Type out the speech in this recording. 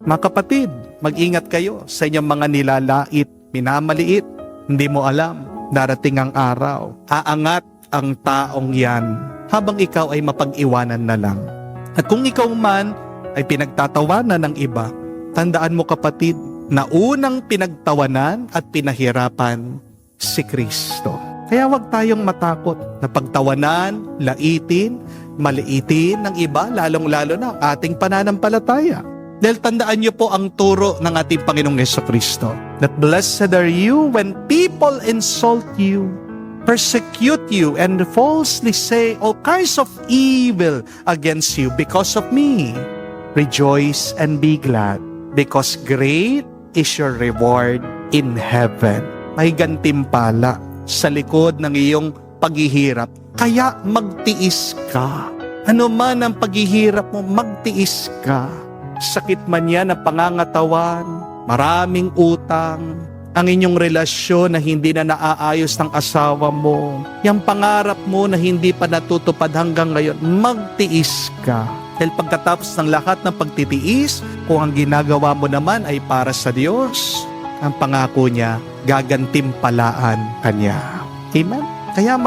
Mga kapatid, mag-ingat kayo sa inyong mga nilalait, minamaliit. Hindi mo alam, darating ang araw. Aangat ang taong yan habang ikaw ay mapag-iwanan na lang. At kung ikaw man ay pinagtatawanan ng iba, tandaan mo kapatid na unang pinagtawanan at pinahirapan si Kristo. Kaya wag tayong matakot na pagtawanan, laitin, maliitin ng iba, lalong-lalo na ang ating pananampalataya. Dahil tandaan niyo po ang turo ng ating Panginoong Yeso Kristo. That blessed are you when people insult you, persecute you, and falsely say all kinds of evil against you because of me. Rejoice and be glad, because great is your reward in heaven. May gantimpala sa likod ng iyong paghihirap. Kaya magtiis ka. Ano man ang paghihirap mo, magtiis ka. Sakit man yan ng pangangatawan, maraming utang, ang inyong relasyon na hindi na naaayos ng asawa mo, yung pangarap mo na hindi pa natutupad hanggang ngayon, magtiis ka. Dahil pagkatapos ng lahat ng pagtitiis, kung ang ginagawa mo naman ay para sa Diyos, ang pangako niya, gagantimpalaan kanya. Amen? Kaya